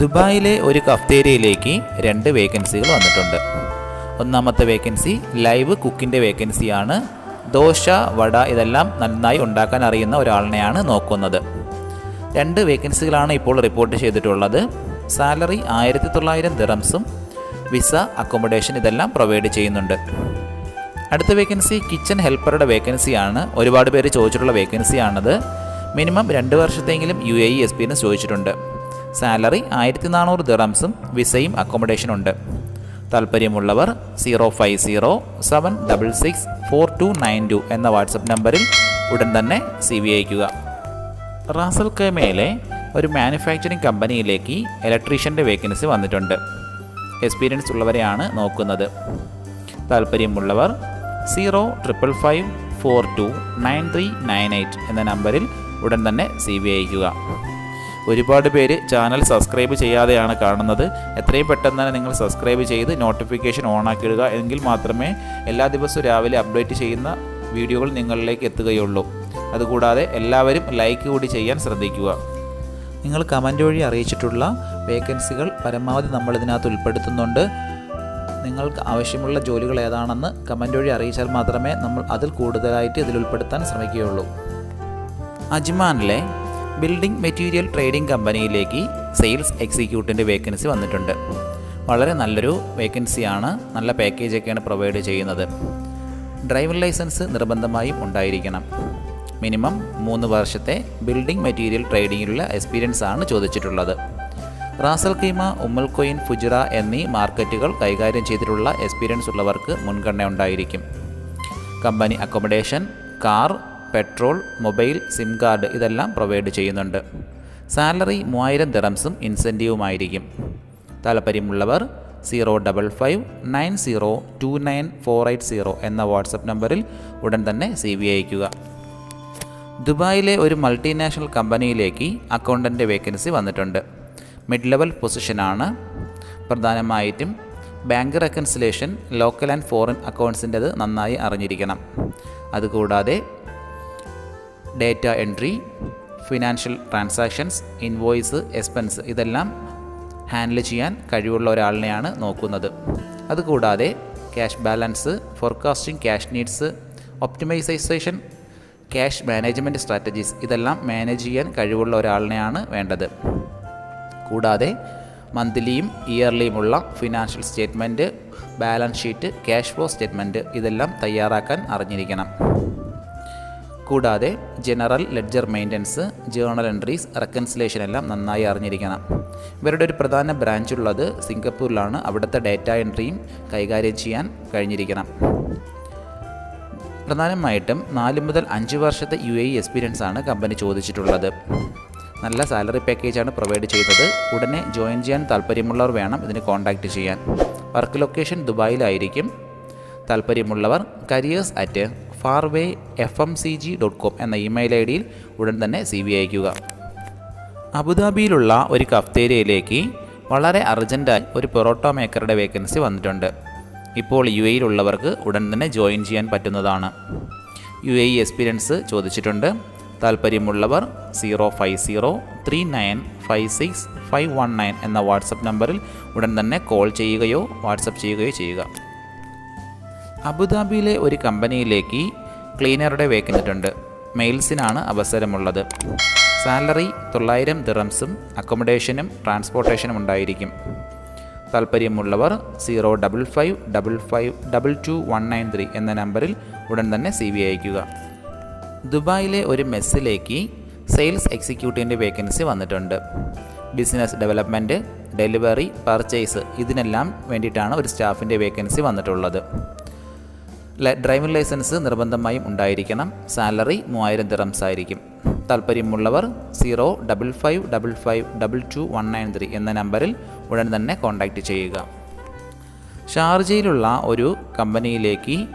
ദുബായിലെ ഒരു കഫ്തേരിയയിലേക്ക് രണ്ട് വേക്കൻസികൾ വന്നിട്ടുണ്ട്. ഒന്നാമത്തെ വേക്കൻസി ലൈവ് കുക്കിന്റെ വേക്കൻസിയാണ്. ദോശ വട ഇതെല്ലാം നന്നായി ഉണ്ടാക്കാൻ അറിയുന്ന ഒരാളിനെയാണ് നോക്കുന്നത്. രണ്ട് വേക്കൻസികളാണ് ഇപ്പോൾ റിപ്പോർട്ട് ചെയ്തിട്ടുള്ളത്. സാലറി ആയിരത്തി തൊള്ളായിരം ദിറംസും വിസ അക്കോമഡേഷൻ ഇതെല്ലാം പ്രൊവൈഡ് ചെയ്യുന്നുണ്ട്. അടുത്ത വേക്കൻസി കിച്ചൺ ഹെൽപ്പറുടെ വേക്കൻസിയാണ്. ഒരുപാട് പേര് ചോദിച്ചിട്ടുള്ള വേക്കൻസിയാണത്. മിനിമം രണ്ട് വർഷത്തെങ്കിലും യു എ ഇ എക്സ്പീരിയൻസ് ചോദിച്ചിട്ടുണ്ട്. സാലറി ആയിരത്തി നാനൂറ് ദിറംസും വിസയും അക്കോമഡേഷനും ഉണ്ട്. താല്പര്യമുള്ളവർ zero five zero seven double six four two nine two എന്ന വാട്സപ്പ് നമ്പറിൽ ഉടൻ തന്നെ സി വി അയക്കുക റാസൽ കൈമയിലെ ഒരു മാനുഫാക്ചറിംഗ് കമ്പനിയിലേക്ക് ഇലക്ട്രീഷ്യന്റെ വേക്കൻസി വന്നിട്ടുണ്ട്. എക്സ്പീരിയൻസ് ഉള്ളവരെയാണ് നോക്കുന്നത്. താല്പര്യമുള്ളവർ zero triple five four two nine three nine eight എന്ന നമ്പറിൽ ഉടൻ തന്നെ സി വി അയക്കുക ഒരുപാട് പേര് ചാനൽ സബ്സ്ക്രൈബ് ചെയ്യാതെയാണ് കാണുന്നത്. എത്രയും പെട്ടെന്ന് തന്നെ നിങ്ങൾ സബ്സ്ക്രൈബ് ചെയ്ത് നോട്ടിഫിക്കേഷൻ ഓൺ ആക്കിയിടുക. എങ്കിൽ മാത്രമേ എല്ലാ ദിവസവും രാവിലെ അപ്ഡേറ്റ് ചെയ്യുന്ന വീഡിയോകൾ നിങ്ങളിലേക്ക് എത്തുകയുള്ളൂ. അതുകൂടാതെ എല്ലാവരും ലൈക്ക് കൂടി ചെയ്യാൻ ശ്രദ്ധിക്കുക. നിങ്ങൾ കമന്റ് വഴി അറിയിച്ചിട്ടുള്ള വേക്കൻസികൾ പരമാവധി നമ്മൾ ഇതിനകത്ത് ഉൾപ്പെടുത്തുന്നുണ്ട്. നിങ്ങൾക്ക് ആവശ്യമുള്ള ജോലികൾ ഏതാണെന്ന് കമന്റ് വഴി അറിയിച്ചാൽ മാത്രമേ നമ്മൾ അതിൽ കൂടുതലായിട്ട് ഇതിൽ ഉൾപ്പെടുത്താൻ ശ്രമിക്കുകയുള്ളൂ. അജ്മാനിലെ ബിൽഡിംഗ് മെറ്റീരിയൽ ട്രേഡിംഗ് കമ്പനിയിലേക്ക് സെയിൽസ് എക്സിക്യൂട്ടീവിന്റെ വേക്കൻസി വന്നിട്ടുണ്ട്. വളരെ നല്ലൊരു വേക്കൻസിയാണ് നല്ല പാക്കേജൊക്കെയാണ് പ്രൊവൈഡ് ചെയ്യുന്നത്. ഡ്രൈവിംഗ് ലൈസൻസ് നിർബന്ധമായും ഉണ്ടായിരിക്കണം. മിനിമം മൂന്ന് വർഷത്തെ ബിൽഡിംഗ് മെറ്റീരിയൽ ട്രേഡിങ്ങിലുള്ള എക്സ്പീരിയൻസ് ആണ് ചോദിച്ചിട്ടുള്ളത്. Ras al Khaimah Umm al Quwain Fujairah എന്നീ മാർക്കറ്റുകൾ കൈകാര്യം ചെയ്തിട്ടുള്ള എക്സ്പീരിയൻസ് ഉള്ളവർക്ക് മുൻഗണന ഉണ്ടായിരിക്കും. Company accommodation car petrol mobile SIM card ഇതെല്ലാം പ്രൊവൈഡ് ചെയ്യുന്നുണ്ട്. സാലറി മൂവായിരം ദിറംസും ഇൻസെന്റീവുമായിരിക്കും. താല്പര്യമുള്ളവർ zero double five nine zero two nine four eight zero എന്ന വാട്സപ്പ് നമ്പറിൽ ഉടൻ തന്നെ സി വി അയക്കുക ദുബായിലെ ഒരു മൾട്ടിനാഷണൽ കമ്പനിയിലേക്ക് അക്കൗണ്ടന്റ് വേക്കൻസി വന്നിട്ടുണ്ട്. മിഡ് ലെവൽ പൊസിഷനാണ്. പ്രധാനമായിട്ടും bank reconciliation local and foreign അക്കൗണ്ട്സിന്റെത് നന്നായി അറിഞ്ഞിരിക്കണം. അതുകൂടാതെ data entry financial transactions invoice expense ഇതെല്ലാം ഹാൻഡിൽ ചെയ്യാൻ കഴിവുള്ള ഒരാളിനെയാണ് നോക്കുന്നത്. അതുകൂടാതെ cash balance forecasting cash needs optimisation cash management strategies ഇതെല്ലാം മാനേജ് ചെയ്യാൻ കഴിവുള്ള ഒരാളിനെയാണ് വേണ്ടത്. കൂടാതെ മന്ത്ലിയും ഇയർലിയുമുള്ള financial statement balance sheet cash flow statement ഇതെല്ലാം തയ്യാറാക്കാൻ അറിഞ്ഞിരിക്കണം. കൂടാതെ general ledger maintenance journal entries reconciliation എല്ലാം നന്നായി അറിഞ്ഞിരിക്കണം. ഇവരുടെ ഒരു പ്രധാന ബ്രാഞ്ച് ഉള്ളത് സിംഗപ്പൂരിലാണ്. അവിടുത്തെ ഡേറ്റ എൻട്രിയും കൈകാര്യം ചെയ്യാൻ കഴിഞ്ഞിരിക്കണം. പ്രധാനമായിട്ടും നാല് മുതൽ അഞ്ച് വർഷത്തെ യു എ എക്സ്പീരിയൻസ് ആണ് കമ്പനി ചോദിച്ചിട്ടുള്ളത്. നല്ല സാലറി പാക്കേജാണ് പ്രൊവൈഡ് ചെയ്തത് ഉടനെ ജോയിൻ ചെയ്യാൻ താല്പര്യമുള്ളവർ വേണം ഇതിന് കോൺടാക്റ്റ് ചെയ്യാൻ. വർക്ക് ലൊക്കേഷൻ ദുബായിലായിരിക്കും. താല്പര്യമുള്ളവർ careers at farway F M C G dot com എന്ന ഇമെയിൽ ഐ ഡിയിൽ ഉടൻ തന്നെ സി വി അയക്കുക അബുദാബിയിലുള്ള ഒരു കഫ്തേരിയയിലേക്ക് വളരെ അർജന്റായി ഒരു പൊറോട്ട മേക്കറുടെ വേക്കൻസി വന്നിട്ടുണ്ട്. ഇപ്പോൾ യു എയിലുള്ളവർക്ക് ഉടൻ തന്നെ ജോയിൻ ചെയ്യാൻ പറ്റുന്നതാണ്. യു എ എക്സ്പീരിയൻസ് ചോദിച്ചിട്ടുണ്ട്. താല്പര്യമുള്ളവർ zero five zero three nine five six five one nine എന്ന വാട്സപ്പ് നമ്പറിൽ ഉടൻ തന്നെ കോൾ ചെയ്യുകയോ വാട്സപ്പ് ചെയ്യുകയോ ചെയ്യുക. അബുദാബിയിലെ ഒരു കമ്പനിയിലേക്ക് ക്ലീനറുടെ വേക്കുന്നിട്ടുണ്ട് മെയിൽസിനാണ് അവസരമുള്ളത്. സാലറി തൊള്ളായിരം ദിറംസും അക്കോമഡേഷനും ട്രാൻസ്പോർട്ടേഷനും ഉണ്ടായിരിക്കും. താല്പര്യമുള്ളവർ zero double five double five double two one nine three എന്ന നമ്പറിൽ ഉടൻ തന്നെ സി വി അയക്കുക ദുബായിലെ ഒരു മെസ്സിലേക്ക് സെയിൽസ് എക്സിക്യൂട്ടീവിന്റെ വേക്കൻസി വന്നിട്ടുണ്ട്. ബിസിനസ് ഡെവലപ്മെന്റ് ഡെലിവറി പർച്ചേസ് ഇതിനെല്ലാം വേണ്ടിയിട്ടാണ് ഒരു സ്റ്റാഫിന്റെ വേക്കൻസി വന്നിട്ടുള്ളത്. ഡ്രൈവിംഗ് ലൈസൻസ് നിർബന്ധമായും ഉണ്ടായിരിക്കണം. സാലറി മൂവായിരം ദിറംസ് ആയിരിക്കും താല്പര്യമുള്ളവർ zero double five double five double two one nine three എന്ന നമ്പറിൽ ഉടൻ തന്നെ കോൺടാക്റ്റ് ചെയ്യുക. ഷാർജയിലുള്ള ഒരു കമ്പനിയിലേക്ക്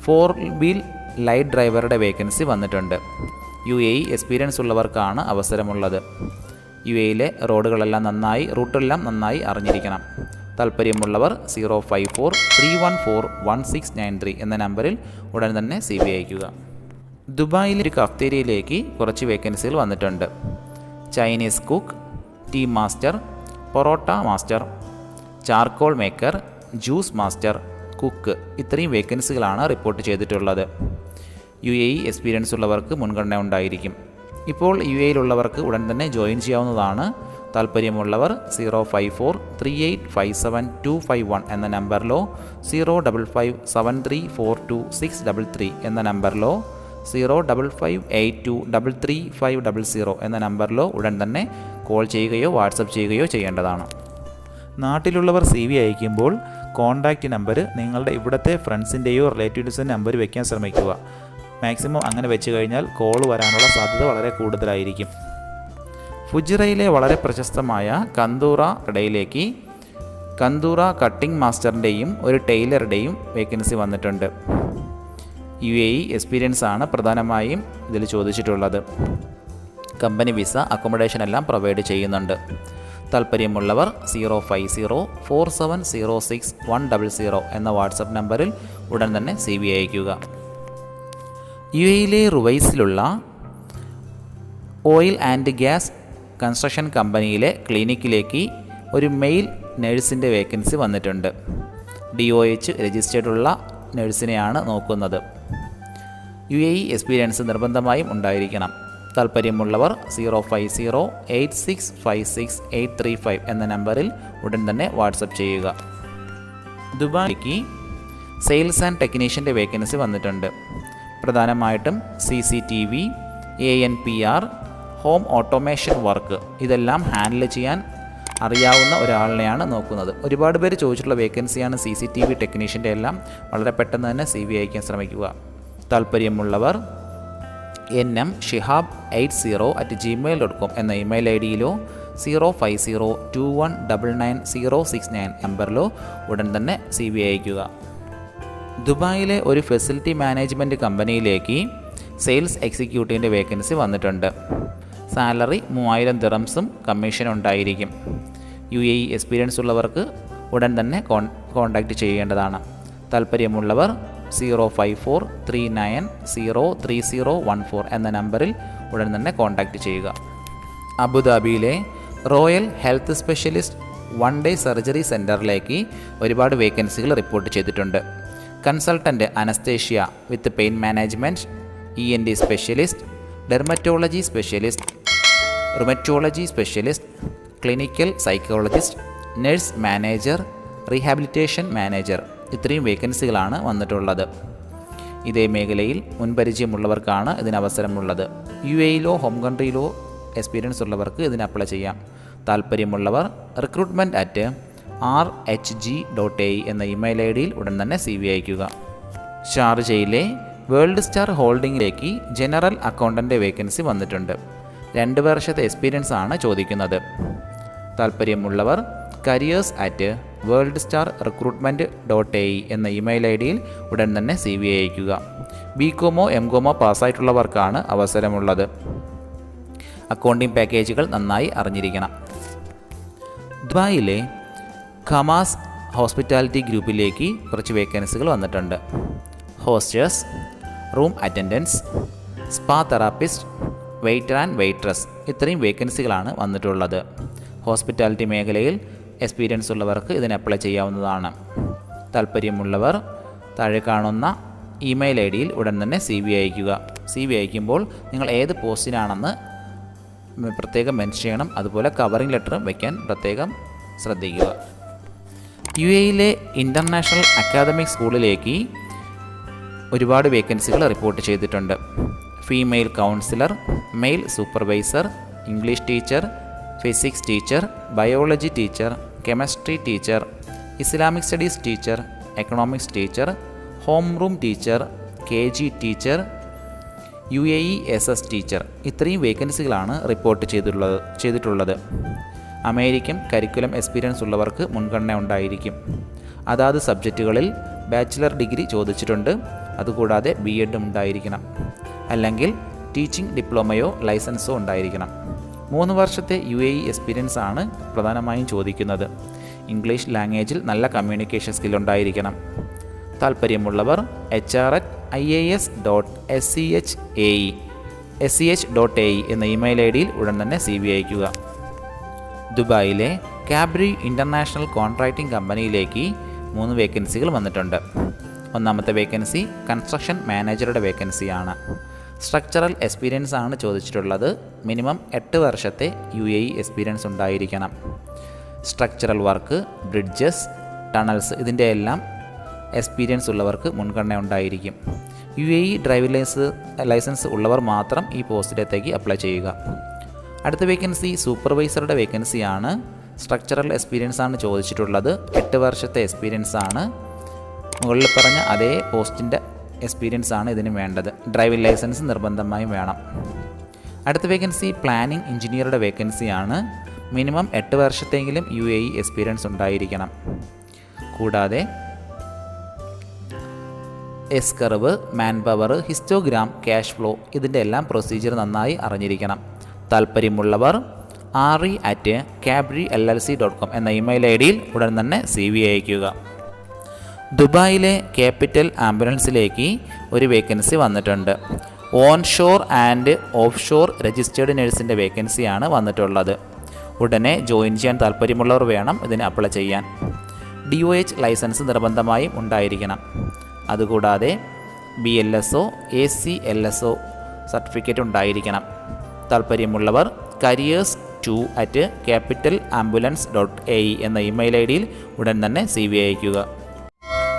ഫോർ വീൽ ലൈറ്റ് ഡ്രൈവറുടെ വേക്കൻസി വന്നിട്ടുണ്ട്. യു എ എക്സ്പീരിയൻസ് ഉള്ളവർക്കാണ് അവസരമുള്ളത്. യു എയിലെ റോഡുകളെല്ലാം നന്നായി റൂട്ടെല്ലാം നന്നായി അറിഞ്ഞിരിക്കണം. താല്പര്യമുള്ളവർ zero five four three one four one six nine three എന്ന നമ്പറിൽ ഉടൻ തന്നെ സി ബി അയക്കുക ദുബായിലെ ഒരു കഫ്തേരിയയിലേക്ക് കുറച്ച് വേക്കൻസികൾ വന്നിട്ടുണ്ട്. Chinese cook tea master porotta master charcoal maker juice master cook ഇത്രയും വേക്കൻസികളാണ് റിപ്പോർട്ട് ചെയ്തിട്ടുള്ളത്. യു എ ഇ എക്സ്പീരിയൻസ് ഉള്ളവർക്ക് മുൻഗണന ഉണ്ടായിരിക്കും. ഇപ്പോൾ യു എയിലുള്ളവർക്ക് ഉടൻ തന്നെ ജോയിൻ ചെയ്യാവുന്നതാണ് താല്പര്യമുള്ളവർ zero five four three eight five seven two five one എന്ന നമ്പറിലോ zero double five seven three four two six double three എന്ന നമ്പറിലോ zero double five eight two double three five double zero എന്ന നമ്പറിലോ ഉടൻ തന്നെ call ചെയ്യുകയോ WhatsApp ചെയ്യുകയോ ചെയ്യേണ്ടതാണ്. നാട്ടിലുള്ളവർ സി വി അയക്കുമ്പോൾ കോൺടാക്റ്റ് നമ്പർ നിങ്ങളുടെ ഇവിടുത്തെ ഫ്രണ്ട്സിന്റെയോ റിലേറ്റീവ്സിന്റെ നമ്പർ വയ്ക്കാൻ ശ്രമിക്കുക. മാക്സിമം അങ്ങനെ വെച്ച് കഴിഞ്ഞാൽ കോൾ വരാനുള്ള സാധ്യത വളരെ കൂടുതലായിരിക്കും. ഫുജിറയിലെ വളരെ പ്രശസ്തമായ കന്തൂറ കടയിലേക്ക് കന്തൂറ കട്ടിംഗ് മാസ്റ്ററിന്റെയും ഒരു ടൈലറുടെയും വേക്കൻസി വന്നിട്ടുണ്ട്. യു എ ഇ എക്സ്പീരിയൻസ് ആണ് പ്രധാനമായും ഇതിൽ ചോദിച്ചിട്ടുള്ളത്. കമ്പനി വിസ അക്കോമഡേഷൻ എല്ലാം പ്രൊവൈഡ് ചെയ്യുന്നുണ്ട്. താല്പര്യമുള്ളവർ zero five zero four seven zero six one double zero എന്ന വാട്സപ്പ് നമ്പറിൽ ഉടൻ തന്നെ സി വി അയക്കുക യു എയിലെ റുവൈസിലുള്ള ഓയിൽ ആൻഡ് ഗ്യാസ് കൺസ്ട്രക്ഷൻ കമ്പനിയിലെ ക്ലിനിക്കിലേക്ക് ഒരു മെയിൽ നഴ്സിന്റെ വേക്കൻസി വന്നിട്ടുണ്ട്. ഡി ഒ എച്ച് രജിസ്റ്റേർഡുള്ള നഴ്സിനെയാണ് നോക്കുന്നത്. യു എ ഇ എക്സ്പീരിയൻസ് നിർബന്ധമായും ഉണ്ടായിരിക്കണം. താല്പര്യമുള്ളവർ zero five zero eight six five six eight three five എന്ന നമ്പറിൽ ഉടൻ തന്നെ വാട്സപ്പ് ചെയ്യുക. ദുബായിക്ക് സെയിൽസ് ആൻഡ് ടെക്നീഷ്യന്റെ വേക്കൻസി വന്നിട്ടുണ്ട്. പ്രധാനമായിട്ടും C C T V A N P R home automation work. ഇതെല്ലാം ഹാൻഡിൽ ചെയ്യാൻ അറിയാവുന്ന ഒരാളിനെയാണ് നോക്കുന്നത്. ഒരുപാട് പേര് ചോദിച്ചിട്ടുള്ള വേക്കൻസിയാണ് സി സി ടി വി ടെക്നീഷ്യന്റെ എല്ലാം. വളരെ പെട്ടെന്ന് തന്നെ സി വി അയക്കാൻ ശ്രമിക്കുക. താല്പര്യമുള്ളവർ N M Shihab eight zero at Gmail dot com എന്ന email I ഡിയിലോ zero five zero two one double nine zero six nine നമ്പറിലോ ഉടൻ തന്നെ സി വി അയക്കുക ദുബായിലെ ഒരു ഫെസിലിറ്റി മാനേജ്മെന്റ് കമ്പനിയിലേക്ക് സെയിൽസ് എക്സിക്യൂട്ടീവിന്റെ വേക്കൻസി വന്നിട്ടുണ്ട്. സാലറി മൂവായിരം ദിറംസും കമ്മീഷൻ ഉണ്ടായിരിക്കും. യു എ ഇ എക്സ്പീരിയൻസ് ഉള്ളവർക്ക് ഉടൻ തന്നെ കോൺ കോൺടാക്റ്റ് ചെയ്യേണ്ടതാണ്. താല്പര്യമുള്ളവർ zero five four three nine zero three zero one four എന്ന നമ്പറിൽ ഉടൻ തന്നെ കോൺടാക്റ്റ് ചെയ്യുക. അബുദാബിയിലെ royal health specialist one day surgery സെന്ററിലേക്ക് ഒരുപാട് വേക്കൻസികൾ റിപ്പോർട്ട് ചെയ്തിട്ടുണ്ട്. Consultant anaesthesia with pain management E N D specialist dermatology specialist rheumatology specialist clinical psychologist nurse manager rehabilitation manager ഇത്രയും വേക്കൻസികളാണ് വന്നിട്ടുള്ളത്. ഇതേ മേഖലയിൽ മുൻപരിചയമുള്ളവർക്കാണ് ഇതിന് അവസരമുള്ളത് യു എയിലോ ഹോം കൺട്രിയിലോ എക്സ്പീരിയൻസ് ഉള്ളവർക്ക് ഇതിന് അപ്ലൈ ചെയ്യാം. താല്പര്യമുള്ളവർ recruitment at R H G dot A എന്ന ഇമെയിൽ ഐ ഡിയിൽ ഉടൻ തന്നെ സി വി അയക്കുക ഷാർജയിലെ വേൾഡ് സ്റ്റാർ ഹോൾഡിംഗിലേക്ക് ജനറൽ അക്കൗണ്ടന്റ് വേക്കൻസി വന്നിട്ടുണ്ട്. രണ്ട് വർഷത്തെ എക്സ്പീരിയൻസ് ആണ് ചോദിക്കുന്നത്. താല്പര്യമുള്ളവർ careers at world star recruitment dot A എന്ന ഇമെയിൽ ഐ ഡിയിൽ ഉടൻ തന്നെ സി വി അയക്കുക ബി കോമോ എം കോമോ പാസ്സായിട്ടുള്ളവർക്കാണ് അവസരമുള്ളത്. അക്കൗണ്ടിംഗ് പാക്കേജുകൾ നന്നായി അറിഞ്ഞിരിക്കണം. ദുബായിലെ ഖമാസ് ഹോസ്പിറ്റാലിറ്റി ഗ്രൂപ്പിലേക്ക് കുറച്ച് വേക്കൻസികൾ വന്നിട്ടുണ്ട്. Hostesses room attendants spa therapist waiter and waitress ഇത്രയും വേക്കൻസികളാണ് വന്നിട്ടുള്ളത്. ഹോസ്പിറ്റാലിറ്റി മേഖലയിൽ എക്സ്പീരിയൻസ് ഉള്ളവർക്ക് ഇതിന് അപ്ലൈ ചെയ്യാവുന്നതാണ്. താല്പര്യമുള്ളവർ താഴെ കാണുന്ന ഇമെയിൽ ഐ ഡിയിൽ ഉടൻ തന്നെ സി വി അയക്കുക സി വി അയക്കുമ്പോൾ നിങ്ങൾ ഏത് പോസ്റ്റിനാണെന്ന് പ്രത്യേകം മെൻഷൻ ചെയ്യണം. അതുപോലെ കവറിംഗ് ലെറ്ററും വയ്ക്കാൻ പ്രത്യേകം ശ്രദ്ധിക്കുക. യു എയിലെ ഇന്റർനാഷണൽ അക്കാദമിക് സ്കൂളിലേക്ക് ഒരുപാട് വേക്കൻസികൾ റിപ്പോർട്ട് ചെയ്തിട്ടുണ്ട്. Female counsellor male supervisor English teacher physics teacher biology teacher chemistry teacher Islamic studies teacher economics teacher home room teacher K G teacher U A E S S teacher ഇത്രയും വേക്കൻസികളാണ് report ചെയ്തിട്ടുള്ളത് ചെയ്തിട്ടുള്ളത്. American curriculum experience ഉള്ളവർക്ക് മുൻഗണന ഉണ്ടായിരിക്കും. അതാത് സബ്ജക്റ്റുകളിൽ bachelor degree ചോദിച്ചിട്ടുണ്ട്. അതുകൂടാതെ ബി എഡും ഉണ്ടായിരിക്കണം. അല്ലെങ്കിൽ ടീച്ചിങ് ഡിപ്ലോമയോ ലൈസൻസോ ഉണ്ടായിരിക്കണം. മൂന്ന് വർഷത്തെ യു എ ഇ എക്സ്പീരിയൻസ് ആണ് പ്രധാനമായും ചോദിക്കുന്നത്. ഇംഗ്ലീഷ് ലാംഗ്വേജിൽ നല്ല കമ്മ്യൂണിക്കേഷൻ സ്കിൽ ഉണ്ടായിരിക്കണം. താല്പര്യമുള്ളവർ H R at I A S dot S C H A E S C H dot A E എന്ന ഇമെയിൽ ഐ ഡിയിൽ ഉടൻ തന്നെ സി വി അയക്കുക ദുബായിലെ കാബ്രി ഇന്റർനാഷണൽ കോൺട്രാക്റ്റിംഗ് കമ്പനിയിലേക്ക് മൂന്ന് വേക്കൻസികൾ വന്നിട്ടുണ്ട്. ഒന്നാമത്തെ വേക്കൻസി കൺസ്ട്രക്ഷൻ മാനേജറുടെ വേക്കൻസിയാണ് സ്ട്രക്ചറൽ എക്സ്പീരിയൻസ് ആണ് ചോദിച്ചിട്ടുള്ളത്. മിനിമം എട്ട് വർഷത്തെ യു എ ഇ എക്സ്പീരിയൻസ് ഉണ്ടായിരിക്കണം. സ്ട്രക്ചറൽ വർക്ക് ബ്രിഡ്ജസ് ടണൽസ് ഇതിന്റെ എല്ലാം എക്സ്പീരിയൻസ് ഉള്ളവർക്ക് മുൻഗണന ഉണ്ടായിരിക്കും. U A E driving licence licence ഉള്ളവർ മാത്രം ഈ പോസ്റ്റിലേക്ക് അപ്ലൈ ചെയ്യുക. അടുത്ത വേക്കൻസി സൂപ്പർവൈസറുടെ വേക്കൻസിയാണ് സ്ട്രക്ചറൽ എക്സ്പീരിയൻസ് ആണ് ചോദിച്ചിട്ടുള്ളത്. എട്ട് വർഷത്തെ എക്സ്പീരിയൻസ് ആണ്. മുകളിൽ പറഞ്ഞ അതേ പോസ്റ്റിന്റെ എക്സ്പീരിയൻസ് ആണ് ഇതിന് വേണ്ടത്. ഡ്രൈവിംഗ് ലൈസൻസ് നിർബന്ധമായും വേണം. അടുത്ത വേക്കൻസി പ്ലാനിംഗ് എഞ്ചിനീയറുടെ വേക്കൻസിയാണ് മിനിമം എട്ട് വർഷത്തെങ്കിലും യു എ ഇ എക്സ്പീരിയൻസ് ഉണ്ടായിരിക്കണം. കൂടാതെ S curve man power histogram cash flow ഇതിന്റെ എല്ലാം പ്രൊസീജിയർ നന്നായി അറിഞ്ഞിരിക്കണം. താല്പര്യമുള്ളവർ R E at cabri L L C dot com email email I ഡിയിൽ ഉടൻ തന്നെ സി വി അയയ്ക്കുക. ദുബായിലെ ക്യാപിറ്റൽ ആംബുലൻസിലേക്ക് ഒരു വേക്കൻസി വന്നിട്ടുണ്ട്. Onshore and offshore registered നഴ്സിന്റെ വേക്കൻസിയാണ് വന്നിട്ടുള്ളത്. ഉടനെ ജോയിൻ ചെയ്യാൻ താല്പര്യമുള്ളവർ വേണം ഇതിന് അപ്ലൈ ചെയ്യാൻ. ഡി ഒ എച്ച് ലൈസൻസ് നിർബന്ധമായും ഉണ്ടായിരിക്കണം. അതുകൂടാതെ B L S O A C L S O certificate ഉണ്ടായിരിക്കണം. താല്പര്യമുള്ളവർ careers two at capital ambulance dot A എന്ന ഇമെയിൽ ഐ ഡിയിൽ ഉടൻ തന്നെ സി വി അയയ്ക്കുക.